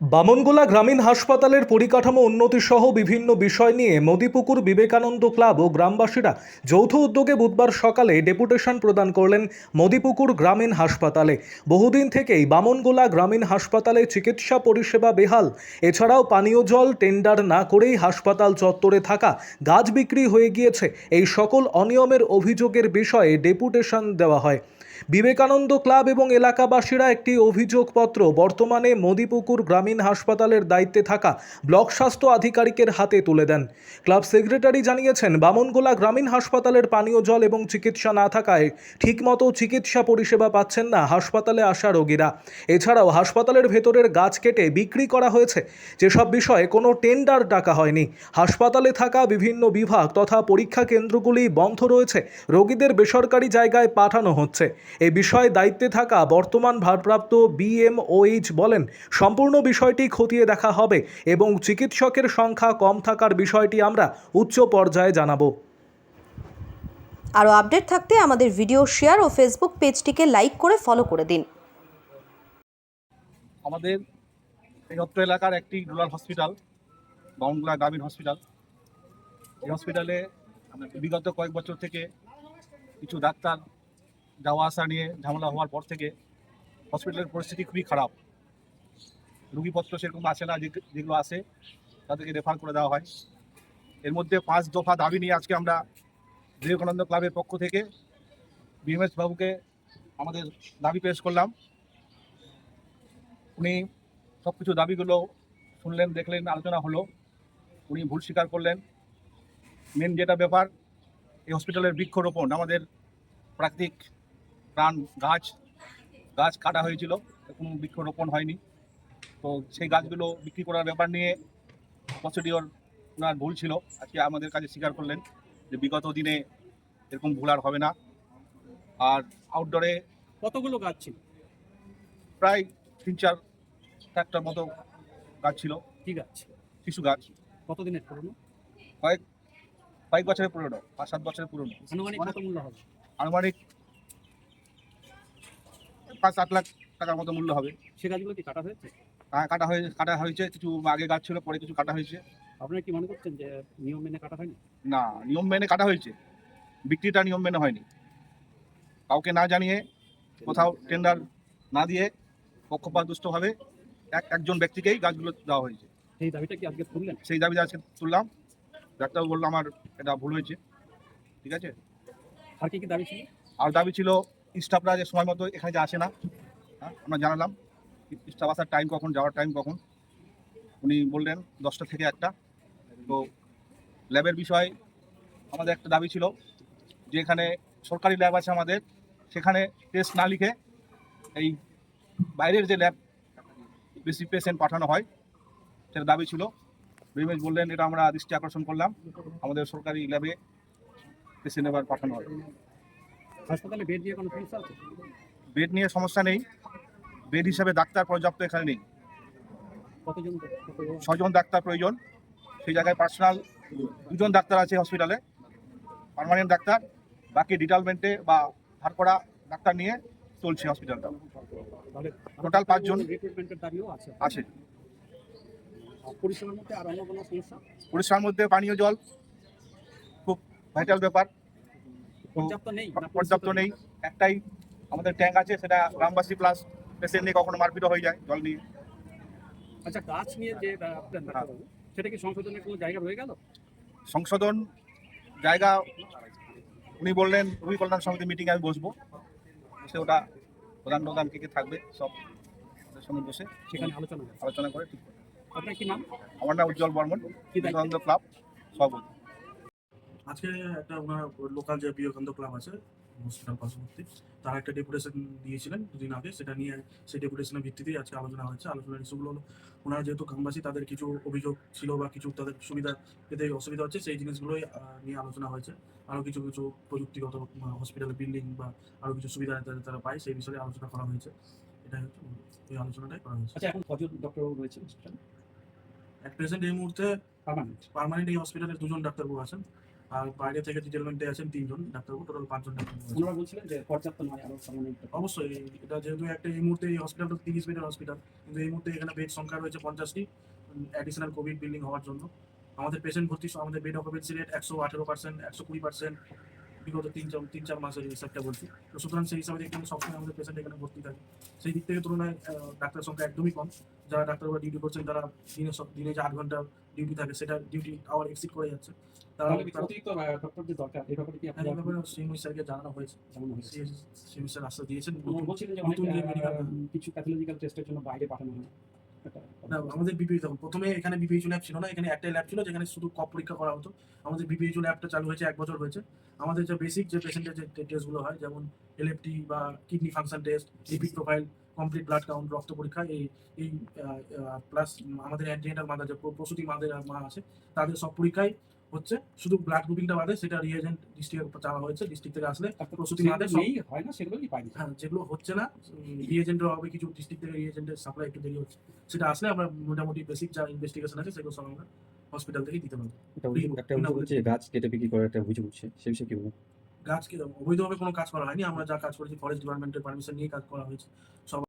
বামনগোলা গ্রামীণ হাসপাতালের পরিকাঠামো উন্নতি সহ বিভিন্ন বিষয় নিয়ে মোদিপুকুর বিবেকানন্দ ক্লাব ও গ্রামবাসীরা যৌথ উদ্যোগে বুধবার সকালে ডেপুটেশন প্রদান করলেন মোদিপুকুর গ্রামীণ হাসপাতালে। বহুদিন থেকেই বামনগোলা গ্রামীণ হাসপাতালে চিকিৎসা পরিষেবা বেহাল। এছাড়াও পানীয় জল টেন্ডার না করেই হাসপাতাল চত্বরে থাকা গাছ বিক্রি হয়ে গিয়েছে। এই সকল অনিয়মের অভিযোগের বিষয়ে ডেপুটেশন দেওয়া হয়। বিবেকানন্দ ক্লাব এবং এলাকাবাসীরা একটি অভিযোগপত্র বর্তমানে মোদিপুকুর গ্রামীণ হাসপাতালের দায়িত্বে থাকা ব্লক স্বাস্থ্য আধিকারিকের হাতে তুলে দেন। ক্লাব সেক্রেটারি জানিয়েছেন, বামনগোলা গ্রামীণ হাসপাতালের পানীয় জল এবং চিকিৎসা না থাকায় ঠিকমতো চিকিৎসা পরিষেবা পাচ্ছেন না হাসপাতালে আসা রোগীরা। এছাড়াও হাসপাতালের ভেতরের গাছ কেটে বিক্রি করা হয়েছে। যেসব বিষয়ে কোনো টেন্ডার ডাকা হয়নি। হাসপাতালে থাকা বিভিন্ন বিভাগ তথা পরীক্ষা কেন্দ্রগুলি বন্ধ রয়েছে। রোগীদের বেসরকারি জায়গায় পাঠানো হচ্ছে। এ বিষয়ে দায়িত্বে থাকা বর্তমান ভারপ্রাপ্ত বিএমওএইচ বলেন সম্পূর্ণ বিষয়টি খতিয়ে দেখা হবে এবং চিকিৎসকের সংখ্যা কম থাকার বিষয়টি আমরা উচ্চ পর্যায়ে জানাব। আরও আপডেট থাকতে আমাদের ভিডিও শেয়ার ও ফেসবুক পেজটিকে লাইক করে ফলো করে দিন। আমাদের এই অত্র এলাকার একটি রুরাল হসপিটাল বাউনগুলা গ্রামীণ হসপিটাল। এই হসপিটালে বিগত কয়েক বছর থেকে কিছু ডাক্তার যাওয়া আসা নিয়ে ঝামেলা হওয়ার পর থেকে হসপিটালের পরিস্থিতি খুবই খারাপ। রুগীপত্র সেরকম আসে না যেগুলো আসে, তাদেরকে রেফার করে দেওয়া হয়। এর মধ্যে পাঁচ দফা দাবি নিয়ে আজকে আমরা বিবেকানন্দ ক্লাবের পক্ষ থেকে বিএমএস বাবুকে আমাদের দাবি পেশ করলাম। উনি সব কিছু দাবিগুলো শুনলেন, দেখলেন, আলোচনা হলো। উনি ভুল স্বীকার করলেন। মেন যেটা ব্যাপার, এই হসপিটালের বৃক্ষরোপণ, আমাদের প্রাকৃতিক প্রাণ গাছ গাছ কাটা হয়েছিল কোনো বৃক্ষরোপণ হয়নি। তো সেই গাছগুলো বিক্রি করার ব্যাপার নিয়ে প্রসিডিওর ওনার ভুল ছিল। আজকে আমাদের কাছে স্বীকার করলেন যে বিগত দিনে এরকম ভুল আর হবে না। আর আউটডোরে কতগুলো গাছ ছিল? প্রায় তিন চার চারটার মতো গাছ ছিল। কি গাছ? শিশু গাছ। কতদিনের পুরনো? কয়েক কয়েক বছরের পুরনো পাঁচ সাত বছরের পুরনো। আনুমানিক কত মূল্য হবে? আনুমানিক পাঁচ সাত লাখ টাকার মতো মূল্য হবে। সে গাছগুলো কি কাটা হয়েছে? কাটা হয়ে কাটা হয়েছে কিছু আগে গাছ ছিল পরে কিছু কাটা হয়েছে। আপনারা কি মনে করছেন যে নিয়ম মেনে কাটা হয়নি? না নিয়ম মেনে কাটা হয়েছে। বিক্রিটা নিয়ম মেনে হয়নি। কাউকে না জানিয়ে কোথাও টেন্ডার না দিয়ে পক্ষপাতদুষ্টভাবে এক একজন ব্যক্তিকেই গাছগুলো দেওয়া হয়েছে। সেই দাবিটা কি আজকে তুললেন? সেই দাবিটা আজকে তুললাম। ডাক্তারবাবু বলল আমার এটা ভুল হয়েছে। ঠিক আছে? আর কি কি দাবি ছিল? আর দাবি ছিল স্টাফরা যে সময় মতো এখানে যে আসে না হ্যাঁ আমরা জানালাম স্টাফ আসার টাইম কখন, যাওয়ার টাইম কখন। উনি বললেন দশটা থেকে একটা। তো ল্যাবের বিষয় আমাদের একটা দাবি ছিল যে এখানে সরকারি ল্যাব আছে আমাদের, সেখানে টেস্ট না লিখে এই বাইরের যে ল্যাব বেশি পেশেন্ট পাঠানো হয়, সেটা দাবি ছিল। বিমেশ বললেন, এটা আমরা দৃষ্টি আকর্ষণ করলাম। আমাদের সরকারি ল্যাবে পেশেন্ট এবার পাঠানো হয় হাসপাতালে বেড দিয়ে কোনো সমস্যা আছে? বেড নিয়ে সমস্যা নেই। বেড হিসাবে ডাক্তার পর্যাপ্ত এখানে নেই। কতজন ছজন ডাক্তার প্রয়োজন। সেই জায়গায় পার্সোনাল দুজন ডাক্তার আছে হসপিটালে পার্মানেন্ট ডাক্তার বাকি ডিটালমেন্টে বা ধার করা ডাক্তার নিয়ে চলছে হসপিটালটা টোটাল পাঁচজন আছে। পরিষেবার পরিষ্কার মধ্যে পানীয় জল খুব ভাইটাল ব্যাপার। পর্যাপ্ত নেই একটাই আমাদের ট্যাঙ্ক আছে সেটা গ্রামবাসী প্লাস পেশেন্ট নিয়ে কখনো মারপিটও হয়ে যায় জল নিয়ে। আচ্ছা গাছ নিয়ে যে আহ, সেটা কি সংশোধনের কোনো জায়গা রয়ে গেল? সংশোধন জায়গা উনি বললেন রবি কল্যাণ সমিতি মিটিংয়ে আমি বসবো। বসে ওটা প্রধান প্রধান কে কে থাকবে সব সঙ্গে বসে সেখানে আলোচনা আলোচনা করে ঠিক। আপনার কি নাম? আমার নাম উজ্জ্বল বর্মন ক্লাব সভাপতি। আজকে একটা ওনার লোকাল যে বিবেকানন্দ ক্লাব আছে হসপিটাল পার্শ্ববর্তী তারা একটা ডেপুটেশন দিয়েছিলেন দুদিন আগে। সেটা নিয়ে সেই ডেপুটেশনের ভিত্তিতেই আজকে আলোচনা হয়েছে। আলোচনার ইস্যুগুলো হলো ওনারা যেহেতু গ্রামবাসী তাদের কিছু অভিযোগ ছিল বা কিছু তাদের সুবিধা পেতে অসুবিধা হচ্ছে সেই জিনিসগুলোই নিয়ে আলোচনা হয়েছে। আরও কিছু কিছু প্রযুক্তিগত হসপিটাল বিল্ডিং বা আরও কিছু সুবিধা যাতে তারা পায় সেই বিষয়ে আলোচনা করা হয়েছে। হচ্ছে এই আলোচনাটাই করা হয়েছে। আচ্ছা এখন কজন ডক্টর রয়েছে হসপিটালে অ্যাট প্রেজেন্ট এই মুহূর্তে পার্মানেন্ট পার্মানেন্ট এই হসপিটালে দুজন ডাক্তারবাবু আছেন। আর বাইরে থেকে ডিটেলমেন্টে আছেন তিনজন ডাক্তারবাবু টোটাল পাঁচজন ডাক্তার বলছিলেন যে পর্যাপ্ত নয় আরও অবশ্যই এটা যেহেতু একটা এই মুহূর্তে এই হসপিটালটা তিরিশ বেডের হসপিটাল কিন্তু এই মুহূর্তে এখানে বেড সংখ্যা রয়েছে পঞ্চাশটি অ্যাডিশনাল কোভিড বিল্ডিং হওয়ার জন্য। আমাদের পেশেন্ট ভর্তি আমাদের বেড অকুপেন্সি রেট একশো আঠেরো পার্সেন্ট একশো কুড়ি পার্সেন্ট বিগত তিন চার তিন চার মাসের হিসাবটা বলছি। তো সুতরাং সেই হিসাবে দেখতে সবসময় আমাদের পেশেন্ট এখানে ভর্তি থাকে। সেই দিক থেকে তুলনায় আহ, ডাক্তার সংখ্যা একদমই কম। যারা ডাক্তাররা ডিউটি করছেন তারা দিনে সব দিনে যে আট ঘণ্টা ডিউটি থাকে সেটা ডিউটি আওয়ার এক্সিট করে যাচ্ছে। তারা দরকার। এই ব্যাপারে কি হ্যাঁ, ব্যাপারে শ্রীময় স্যারকে জানানো হয়েছে। স্যার আশ্বাস দিয়েছেন বলছিলেন যে কিছু প্যাথোলজিক্যাল টেস্টের জন্য বাইরে পাঠানো হয়। আমাদের বিপিএ তখন প্রথমে এখানে বিপিএইচ ল্যাব ছিল না, এখানে একটাই ল্যাব ছিল যেখানে শুধু কপ পরীক্ষা করা হতো। আমাদের বিপিএইচ ল্যাবটা চালু হয়েছে এক বছর হয়েছে। আমাদের যে বেসিক যে পেশেন্টের যে টেস্টগুলো হয়, যেমন এলএফটি বা kidney function test lipid profile complete blood count রক্ত পরীক্ষা, এই এই প্লাস আমাদের অ্যান্টিনেটাল মাদার যে প্রসূতি মাদের মা আছে, তাদের সব পরীক্ষাই হচ্ছে। শুধু ব্লাড গ্রুপিংটা বাদে সেটা রিয়েজেন্ট ডিস্ট্রিক্টে চাওয়া হয়েছে ডিস্ট্রিক্ট থেকে আসলে তারপর প্রসূতি যেগুলো মাদের সব- নেই হয় না সেগুলো কি বাইরে হ্যাঁ যেগুলো হচ্ছে না রিয়েজেন্টের হবে কিছু ডিস্ট্রিক্ট থেকে রিয়েজেন্টের সাপ্লাই একটু দেরি হচ্ছে। সেটা আসলে আমরা মোটামুটি বেসিক যা ইনভেস্টিগেশন আছে সেগুলো সব আমরা হসপিটাল থেকে দিতে পারব। একটা হচ্ছে। গাছ কেটে বিক্রি করার একটা অভিযোগ উঠছে সে বিষয়ে কি বলব গাছকে অবৈধভাবে কোনো কাজ করা হয়নি আমরা যা কাজ করেছি ফরেস্ট ডিপার্টমেন্টের পারমিশন নিয়ে কাজ করা হয়েছে। সব